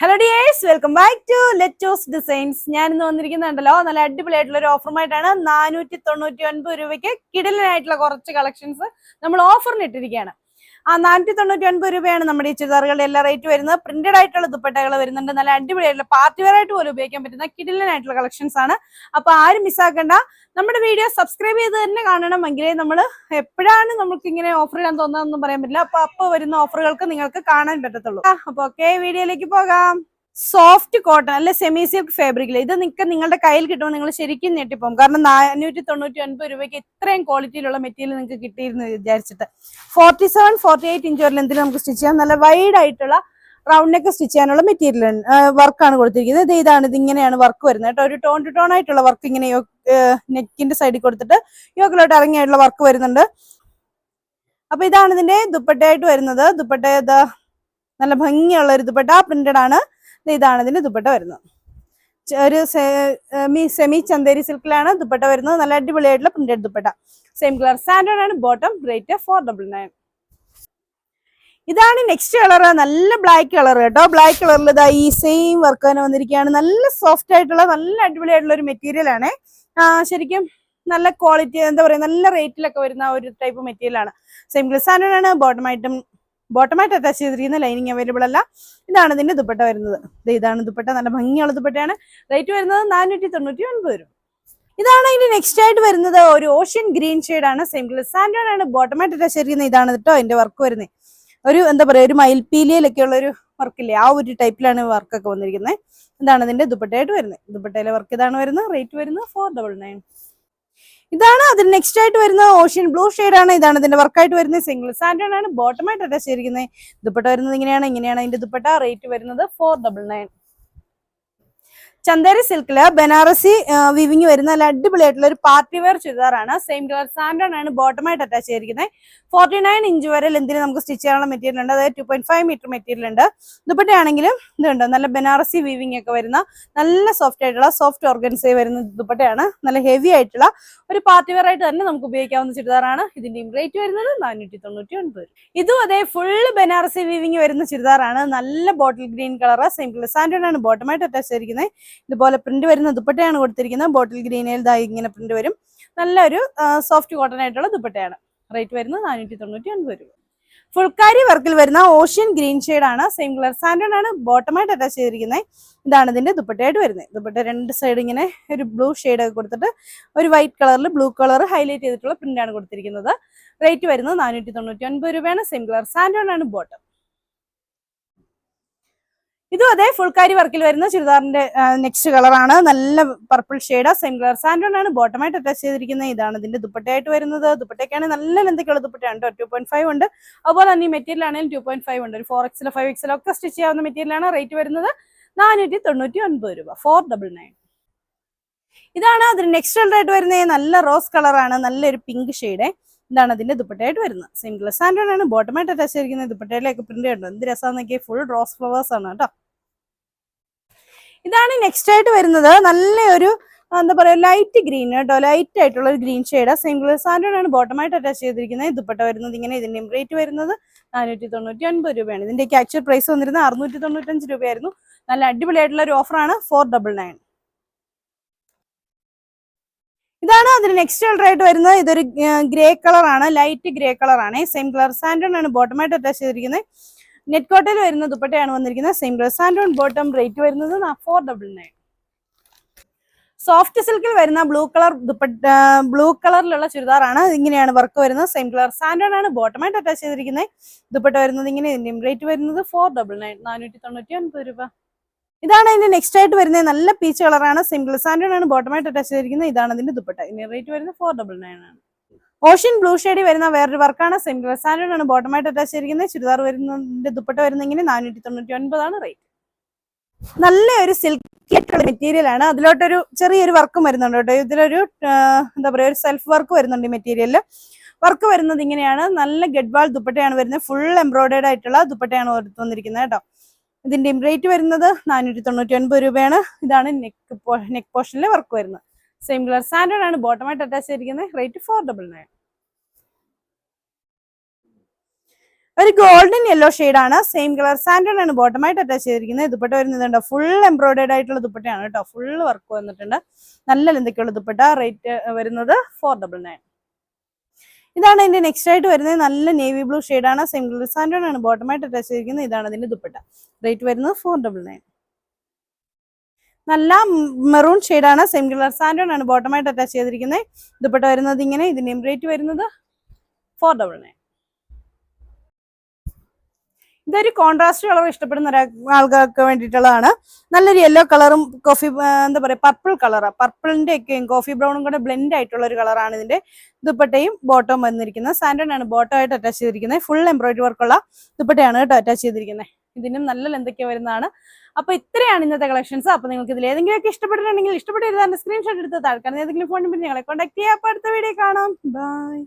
Hello dears welcome back to ലെറ്റോസ് designs ഞാൻ ഇന്ന് വന്നിരിക്കുന്നുണ്ടല്ലോ. നല്ല അടിപൊളിയായിട്ടുള്ള ഒരു ഓഫറുമായിട്ടാണ് നാനൂറ്റി തൊണ്ണൂറ്റി ഒൻപത് രൂപയ്ക്ക് കിടലിനായിട്ടുള്ള കുറച്ച് കളക്ഷൻസ് നമ്മൾ ഓഫറിന് ഇട്ടിരിക്കുകയാണ്. ആ നാനൂറ്റി തൊണ്ണൂറ്റി ഒൻപത് രൂപയാണ് നമ്മുടെ ഈ ചുരിദാറുകളുടെ എല്ലാ റേറ്റ് വരുന്നത്. പ്രിന്റഡ് ആയിട്ടുള്ള ദുപ്പട്ടകൾ വരുന്നുണ്ട്. നല്ല അടിപൊളിയായിട്ടുള്ള പാർട്ടി വെയർ ആയിട്ട് പോലും ഉപയോഗിക്കാൻ പറ്റുന്ന കിടിലനായിട്ടുള്ള കളക്ഷൻസ് ആണ്. അപ്പൊ ആരും മിസ്സാക്കണ്ട നമ്മുടെ വീഡിയോ സബ്സ്ക്രൈബ് ചെയ്ത് തന്നെ കാണണമെങ്കിലേ നമ്മൾ എപ്പോഴാണ് നമുക്ക് ഇങ്ങനെ ഓഫർ ഇടാൻ തോന്നുന്നതെന്നും പറയാൻ പറ്റില്ല. അപ്പൊ അപ്പൊ വരുന്ന ഓഫറുകൾക്ക് നിങ്ങൾക്ക് കാണാൻ പറ്റത്തുള്ളൂ. അപ്പൊ ഓക്കെ വീഡിയോയിലേക്ക് പോകാം. സോഫ്റ്റ് കോട്ടൺ അല്ലെ സെമി സിൽക്ക് ഫാബ്രിക്കിൽ ഇത് നിങ്ങൾക്ക് നിങ്ങളുടെ കയ്യിൽ കിട്ടുമ്പോൾ നിങ്ങൾ ശരിക്കും ഞെട്ടിപ്പോകും. കാരണം നാനൂറ്റി തൊണ്ണൂറ്റി ഒൻപത് രൂപയ്ക്ക് ഇത്രയും ക്വാളിറ്റിയിലുള്ള മെറ്റീരിയൽ നിങ്ങൾക്ക് കിട്ടിയിരുന്നു വിചാരിച്ചിട്ട്. Forty seven forty eight inch വരെ നമുക്ക് സ്റ്റിച്ച് ചെയ്യാം. നല്ല വൈഡ് ആയിട്ടുള്ള റൗണ്ട് നെക്ക് സ്റ്റിച്ച് ചെയ്യാനുള്ള മെറ്റീരിയൽ വർക്കാണ് കൊടുത്തിരിക്കുന്നത്. ഇത് ഇതാണ് ഇത് ഇങ്ങനെയാണ് വർക്ക് വരുന്നത് കേട്ടോ. ഒരു ടോൺ ടു ടോൺ ആയിട്ടുള്ള വർക്ക് ഇങ്ങനെ നെക്കിന്റെ സൈഡിൽ കൊടുത്തിട്ട് യോക്കിലോട്ട് ഇറങ്ങിയായിട്ടുള്ള വർക്ക് വരുന്നുണ്ട്. അപ്പൊ ഇതാണ് ഇതിന്റെ ദുപ്പട്ടയായിട്ട് വരുന്നത്. ദുപ്പട്ട നല്ല ഭംഗിയുള്ള ഒരു ദുപ്പട്ട. പ്രിന്റഡ് ആണ്. ഇതാണ് ഇതിന്റെ ദുപ്പട്ട വരുന്നത്. ഒരു സെമി ചന്തേരി സിൽക്കിലാണ് ദുപ്പട്ട വരുന്നത്. നല്ല അടിപൊളിയായിട്ടുള്ള printed dupatta. Same colour standard ആണ്. Bottom rate four double nine ഇതാണ് നെക്സ്റ്റ് കളർ നല്ല ബ്ലാക്ക് കളർ കേട്ടോ. ബ്ലാക്ക് കളറിൽ ഇതാ ഈ സെയിം വർക്ക് തന്നെ വന്നിരിക്കുകയാണ്. നല്ല സോഫ്റ്റ് ആയിട്ടുള്ള നല്ല അടിപൊളിയായിട്ടുള്ള ഒരു മെറ്റീരിയൽ ആണ്. ശരിക്കും നല്ല ക്വാളിറ്റി എന്താ പറയുക നല്ല റേറ്റിലൊക്കെ വരുന്ന ഒരു ടൈപ്പ് മെറ്റീരിയൽ ആണ്. സെയിം ഗ്ലിസാൻഡ് ആണ്. ബോട്ടമായിട്ടും ബോട്ടമായിട്ട് അറ്റാച്ച് ചെയ്തിരിക്കുന്ന ലൈനിങ് അവൈലബിൾ അല്ല. ഇതാണ് ഇതിന്റെ ദുപ്പട്ട വരുന്നത്. ഇതാണ് ദുപ്പട്ട. നല്ല ഭംഗിയുള്ള ദുപ്പട്ടയാണ്. റേറ്റ് വരുന്നത് നാനൂറ്റി തൊണ്ണൂറ്റി ഒൻപത് രൂപ. ഇതാണ് ഇതിന്റെ നെക്സ്റ്റ് ആയിട്ട് വരുന്നത് ഒരു ഓഷ്യൻ ഗ്രീൻ ആണ്. സെയിം കളർ സാൻഡേർഡ് ആണ് ബോട്ടമായിട്ട് അറ്റാച്ച് ചെയ്തിരിക്കുന്നത്. ഇതാണ് കേട്ടോ എന്റെ വർക്ക് വരുന്നത്. ഒരു എന്താ പറയാ ഒരു മയിൽപീലിയിലൊക്കെ ഉള്ള ഒരു വർക്കില്ലേ ആ ഒരു ടൈപ്പിലാണ് വർക്കൊക്കെ വന്നിരിക്കുന്നത്. ഇതാണ് ഇതിന്റെ ദുപ്പട്ടയായിട്ട് വരുന്നത്. ദുപ്പട്ടയിലെ വർക്ക് ഇതാണ് വരുന്നത്. റേറ്റ് വരുന്നത് ഫോർ ഡബിൾ നയൻ ഇതാണ് അതിന് നെക്സ്റ്റ് ആയിട്ട് വരുന്ന ഓഷ്യൻ ബ്ലൂ ആണ്. ഇതാണ് ഇതിന്റെ വർക്കായിട്ട് വരുന്നത്. സിംഗിൾ സാൻഡേർഡ് ആണ്. ബോട്ടമായിട്ട് അറ്റാച്ച് ചെയ്തിരിക്കുന്നത് ദുപ്പട്ട വരുന്നത് ഇങ്ങനെയാണ് ഇങ്ങനെയാണ്. അതിന്റെ ദുപ്പട്ട റേറ്റ് വരുന്നത് ഫോർ ഡബിൾ നയൻ ചന്ദേരി സിൽക്കിൽ ബനാറസി വിവിങ് വരുന്ന നല്ല അടിപൊളിയായിട്ടുള്ള ഒരു പാർട്ടി വെയർ ചുരിദാറാണ്. സെയിം കളർ സാൻഡേർഡ് ആണ് ബോട്ടമായിട്ട് അറ്റാച്ച് ചെയ്തിരിക്കുന്നത് ഫോർട്ടി നയൻ ഇഞ്ച് വരെ ലെന്തിന് നമുക്ക് സ്റ്റിച്ച് ചെയ്യാനുള്ള മെറ്റീരിയൽ ഉണ്ട്. അതായത് two point five metre material ഉണ്ട്. ദുപ്പട്ടയാണെങ്കിലും ഇതുണ്ട് നല്ല ബനാറസി വിവിങ് ഒക്കെ വരുന്ന നല്ല സോഫ്റ്റ് ആയിട്ടുള്ള സോഫ്റ്റ് ഓർഗൻസേ വരുന്ന ദുപ്പട്ടയാണ്. നല്ല ഹെവി ആയിട്ടുള്ള ഒരു പാർട്ടി വെയർ ആയിട്ട് തന്നെ നമുക്ക് ഉപയോഗിക്കാവുന്ന ചുരിദാറാണ്. ഇതിന്റെയും റേറ്റ് വരുന്നത് നാനൂറ്റി തൊണ്ണൂറ്റി ഒൻപത് ഇതും അതേ ഫുള്ള് ബനാറസി വിവിങ് വരുന്ന ചുരിദാറാണ്. നല്ല bottle green colour simple standard ആണ് ബോട്ടമായിട്ട് അറ്റാച്ച് ചെയ്തിരിക്കുന്നത് ഇതുപോലെ പ്രിന്റ് വരുന്ന ദുപ്പട്ടയാണ് കൊടുത്തിരിക്കുന്നത്. ബോട്ടിൽ ഗ്രീനിൽ ദാ ഇങ്ങനെ പ്രിന്റ് വരും. നല്ലൊരു സോഫ്റ്റ് കോട്ടൺ ആയിട്ടുള്ള ദുപ്പട്ടയാണ്. റേറ്റ് വരുന്നത് നാനൂറ്റി തൊണ്ണൂറ്റി രൂപ. ഫുൾക്കാരി വർക്കിൽ വരുന്ന ഓഷ്യൻ ഗ്രീൻ ആണ്. സെയിം കളർ സാൻഡേഡ് ആണ്. ബോട്ടമായിട്ട് അറ്റാച്ച് ചെയ്തിരിക്കുന്നത്. ഇതാണ് ഇതിന്റെ ദുപ്പട്ടയായിട്ട് വരുന്നത്. ദുപ്പട്ട രണ്ട് സൈഡ് ഇങ്ങനെ ഒരു ബ്ലൂ ഷെയ്ഡ് ഒക്കെ കൊടുത്തിട്ട് ഒരു വൈറ്റ് കളറിൽ ബ്ലൂ കളർ ഹൈലൈറ്റ് ചെയ്തിട്ടുള്ള പ്രിന്റ് ആണ് കൊടുത്തിരിക്കുന്നത്. റേറ്റ് വരുന്നത് നാനൂറ്റി തൊണ്ണൂറ്റി ഒൻപത് രൂപയാണ്. സെയിം കളർ സാൻഡേഡ് ആണ്. ബോട്ടം ഇതും അതെ ഫുൾക്കാരി വർക്കിൽ വരുന്ന ചുരിദാറിന്റെ നെക്സ്റ്റ് കളറാണ് നല്ല പർപ്പിൾ ഷെയ്ഡ് സെയിം കളർ സാൻഡോൺ ആണ് ബോട്ടമായിട്ട് അറ്റാച്ച് ചെയ്തിരിക്കുന്നത് ഇതാണ് ഇതിന്റെ ദുപ്പട്ടയായിട്ട് വരുന്നത്. ദുപ്പട്ടയ്ക്കാണ് നല്ല ലെന്തൊക്കെയുള്ള ദുപ്പട്ടയാണ് ടു പോയിന്റ് ഫൈവ് ഉണ്ട്. അതുപോലെ തന്നെ ഈ മെറ്റീരിയൽ ആണെങ്കിലും ടു പോയിന്റ് ഫൈവ് ഉണ്ട്. ഒരു ഫോർ എക്സിലോ ഫൈവ് എക്സിലോ ഒക്കെ സ്റ്റിച്ച് ചെയ്യാവുന്ന മെറ്റീരിയലാണ് റേറ്റ് വരുന്നത് നാനൂറ്റി തൊണ്ണൂറ്റി ഒൻപത് രൂപ. ഫോർ ഡബിൾ നയൻ ഇതാണ് അതിന് നെക്സ്റ്റ് ആയിട്ട് വരുന്നത് നല്ല റോസ് കളറാണ് നല്ലൊരു പിങ്ക് ഷെയ്ഡ് ഇതാണ് അതിന്റെ ദുപ്പട്ടയായിട്ട് വരുന്നത്. സെയിം കളർ സാൻഡോൺ ആണ്. ബോട്ടമായിട്ട് അറ്റാച്ച് ചെയ്തിരിക്കുന്നത് ദുപ്പട്ടയിലേക്ക് പ്രിന്റ് ഉണ്ട് എന്ത് രസമാണെന്നൊക്കെ ഫുൾ റോസ് ഫ്ലവേഴ്സ് ആണ് കേട്ടോ. ഇതാണ് നെക്സ്റ്റ് ആയിട്ട് വരുന്നത്. നല്ലൊരു എന്താ പറയുക ലൈറ്റ് ഗ്രീൻ കേട്ടോ. ലൈറ്റ് ആയിട്ടുള്ള ഒരു ഗ്രീൻ ഷെയ്ഡ് സെയിം കളർ സാൻഡോൺ ആണ്. ബോട്ടമായിട്ട് അറ്റാച്ച് ചെയ്തിരിക്കുന്നത് ദുപ്പട്ട വരുന്നത്. ഇങ്ങനെ ഇതിന്റെ റേറ്റ് വരുന്നത് നാനൂറ്റി തൊണ്ണൂറ്റി ഒൻപത് രൂപയാണ്. ഇതിന്റെ ആക്ച്വൽ പ്രൈസ് വന്നിരുന്നത് അറുന്നൂറ്റി തൊണ്ണൂറ്റഞ്ച് രൂപയായിരുന്നു. നല്ല അടിപൊളിയായിട്ടുള്ള ഒരു ഓഫറാണ് ഫോർ ഡബിൾ നയൻ ഇതാണ് അതിന് നെക്സ്റ്റ് കളർ ആയിട്ട് വരുന്നത്. ഇതൊരു ഗ്രേ കളർ ആണ്. ലൈറ്റ് ഗ്രേ കളർ ആണ്. സെയിം കളർ സാൻഡോൺ ആണ് ബോട്ടമായിട്ട് അറ്റാച്ച് ചെയ്തിരിക്കുന്നത്. നെറ്റ് കോട്ടയിൽ വരുന്ന ദുപ്പട്ടയാണ് വന്നിരിക്കുന്നത്. Same colour santoon bottom rate വരുന്നത് ഫോർ ഡബിൾ നയൻ സോഫ്റ്റ് സിൽക്കിൽ വരുന്ന ബ്ലൂ കളർ ദുപ്പട്ട ബ്ലൂ കളറിലുള്ള ചുരിദാറാണ് ഇങ്ങനെയാണ് വർക്ക് വരുന്നത്. സെയിം കളർ സാൻഡോൺ ആണ് ബോട്ടമായിട്ട് അറ്റാച്ച് ചെയ്തിരിക്കുന്നത്. ദുപ്പട്ട വരുന്നത് ഇങ്ങനെ ഇതിന്റെയും റേറ്റ് വരുന്നത് ഫോർ ഡബിൾ നയൻ നാനൂറ്റി തൊണ്ണൂറ്റി ഒൻപത് രൂപ. ഇതാണ് ഇതിന്റെ നെക്സ്റ്റ് ആയിട്ട് വരുന്നത്. നല്ല പീച്ച് കളറാണ് സിംഗിൾ സാൻഡേഡ് ആണ്. ബോട്ടമായിട്ട് അറ്റാച്ച് ചെയ്തിരിക്കുന്നത്. ഇതാണ് ഇതിന്റെ ദുപ്പട്ട. ഇതിന്റെ റേറ്റ് വരുന്നത് ഫോർ ഡബിൾ നയൻ ആണ്. ഓഷ്യൻ ബ്ലൂ ഷെയ്ഡിൽ വരുന്ന വേറൊരു വർക്കാണ് സിംഗിൾ സാൻഡേഡ് ആണ്. ബോട്ടമായിട്ട് അറ്റാച്ച് ചെയ്തിരിക്കുന്നത്. ചുരിദാർ വരുന്നതിന്റെ ദുപ്പട്ട വരുന്ന നാനൂറ്റി തൊണ്ണൂറ്റി ഒൻപതാണ് റേറ്റ് നല്ല ഒരു സിൽക്കി മെറ്റീരിയൽ ആണ്. അതിലോട്ടൊരു ചെറിയൊരു വർക്കും വരുന്നുണ്ട് കേട്ടോ. ഇതിലൊരു എന്താ പറയുക ഒരു സെൽഫ് വർക്ക് വരുന്നുണ്ട് ഈ മെറ്റീരിയലിൽ വർക്ക് വരുന്നത് ഇങ്ങനെയാണ്. നല്ല ഗഡ്വാൾ ദുപ്പട്ടയാണ് വരുന്നത്. ഫുൾ എംബ്രോയിഡേഡ് ആയിട്ടുള്ള ദുപ്പട്ടയാണ് വന്നിരിക്കുന്നത് കേട്ടോ. ഇതിന്റെ റേറ്റ് വരുന്നത് നാനൂറ്റി തൊണ്ണൂറ്റി ഒൻപത് രൂപയാണ് ഇതാണ് നെക്ക് നെക്ക് പോർഷനിലെ വർക്ക് വരുന്നത്. സെയിം കളർ സാൻഡേർഡ് ആണ്. ബോട്ടമായിട്ട് അറ്റാച്ച് ചെയ്തിരിക്കുന്നത് റേറ്റ് ഫോർ ഡബിൾ നയൻ ഒരു ഗോൾഡൻ യെല്ലോ ആണ്. സെയിം കളർ സാൻഡേർഡ് ആണ്. ബോട്ടമായിട്ട് അറ്റാച്ച് ചെയ്തിരിക്കുന്നത്. ദുപ്പട്ട വരുന്നതുണ്ട് ഫുൾ എംബ്രോയിഡേഡ് ആയിട്ടുള്ള ദുപ്പട്ടയാണ് കേട്ടോ. ഫുൾ വർക്ക് വന്നിട്ടുണ്ട്. നല്ല ലെന്തൊക്കെയുള്ള ദുപ്പട്ട. റേറ്റ് വരുന്നത് ഫോർ ഡബിൾ നയൻ ഇതാണ് ഇതിന്റെ നെക്സ്റ്റ് ആയിട്ട് വരുന്നത്. നല്ല നേവി ബ്ലൂ സെയിം കളർ സാൻഡൺ ആണ്. ബോട്ടമായിട്ട് അറ്റാച്ച് ചെയ്തിരിക്കുന്നത്. ഇതാണ് ഇതിന്റെ ദുപ്പട്ട. റേറ്റ് വരുന്നത് ഫോർ ഡബിൾ നയൻ നല്ല മെറൂൺ ആണ്. സെയിം കളർ സാൻഡോൺ ആണ് ബോട്ടമായിട്ട് അറ്റാച്ച് ചെയ്തിരിക്കുന്നത്. ദുപ്പട്ട വരുന്നത് ഇങ്ങനെ. ഇതിന്റെയും റേറ്റ് വരുന്നത് ഫോർ ഡബിൾ നയൻ ഇതൊരു കോൺട്രാസ്റ്റ് കളർ ഇഷ്ടപ്പെടുന്ന ആൾക്കാർക്ക് വേണ്ടിയിട്ടുള്ളതാണ്. നല്ലൊരു യെല്ലോ കളറും കോഫി എന്താ പറയുക പർപ്പിൾ കളറാണ് പർപ്പിളിന്റെ ഒക്കെയും കോഫി ബ്രൗണും കൂടെ ബ്ലെൻഡ് ആയിട്ടുള്ള ഒരു കളറാണ് ഇതിന്റെ ദുപ്പട്ടയും ബോട്ടവും വന്നിരിക്കുന്നത്. സാൻഡൺ ആണ് ബോട്ടം ആയിട്ട് അറ്റാച്ച് ചെയ്തിരിക്കുന്നത് ഫുൾ എംബ്രോയിഡറി വർക്കുള്ള ദുപ്പട്ടയാണ് കേട്ടോ അറ്റാച്ച് ചെയ്തിരിക്കുന്നത്. ഇതിനും നല്ല ലെന്തൊക്കെ വരുന്നതാണ്. അപ്പൊ ഇത്രയാണ് ഇന്നത്തെ കളക്ഷൻസ് അപ്പൊ നിങ്ങൾക്ക് ഇതിൽ ഏതെങ്കിലുമൊക്കെ ഇഷ്ടപ്പെട്ടിട്ടുണ്ടെങ്കിൽ ഇഷ്ടപ്പെട്ടിരുന്ന സ്ക്രീൻഷോട്ട് എടുത്ത് താഴ്ക്കാൻ ഏതെങ്കിലും ഫോണിൽ നമ്പർ ഞങ്ങളെ കോൺടാക്ട് ചെയ്യാം. അപ്പൊ അടുത്ത വീഡിയോ കാണാം. ബൈ